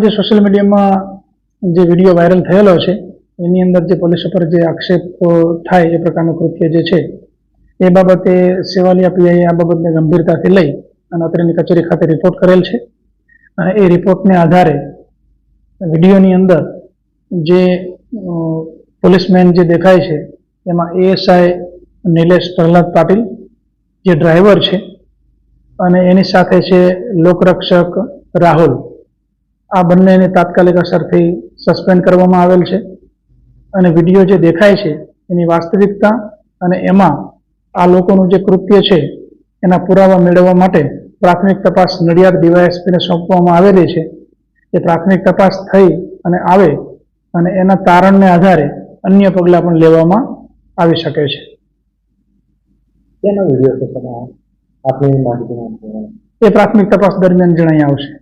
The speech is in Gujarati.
જે સોશિયલ મીડિયામાં જે વીડિયો વાયરલ થયેલો છે, એની અંદર જે પોલીસ ઉપર જે આક્ષેપ થાય એ પ્રકારનું કૃત્ય જે છે, એ બાબતે સેવાલિયા પીઆઈએ આ બાબતને ગંભીરતાથી લઈ અને અત્રેની કચેરી ખાતે રિપોર્ટ કરેલ છે. અને એ રિપોર્ટને આધારે વિડીયોની અંદર જે પોલીસમેન જે દેખાય છે, એમાં એએસઆઈ નિલેશ પ્રહલાદ પાટીલ જે ડ્રાઈવર છે અને એની સાથે છે લોકરક્ષક રાહુલ. આ બંનેને તાત્કાલિક અસરથી સસ્પેન્ડ કરવામાં આવેલ છે. અને વીડિયો જે દેખાય છે એની વાસ્તવિકતા અને એમાં આ લોકોનું જે કૃત્ય છે એના પુરાવા મેળવવા માટે પ્રાથમિક તપાસ નડિયાદ ડીવાયએસપીને સોંપવામાં આવેલી છે. એ પ્રાથમિક તપાસ થઈ અને આવે અને એના તારણને આધારે અન્ય પગલાં પણ લેવામાં આવી શકે છે. કેનો વીડિયો છે તમે આપની માહિતી એ પ્રાથમિક તપાસ દરમિયાન જણાઈ આવશે.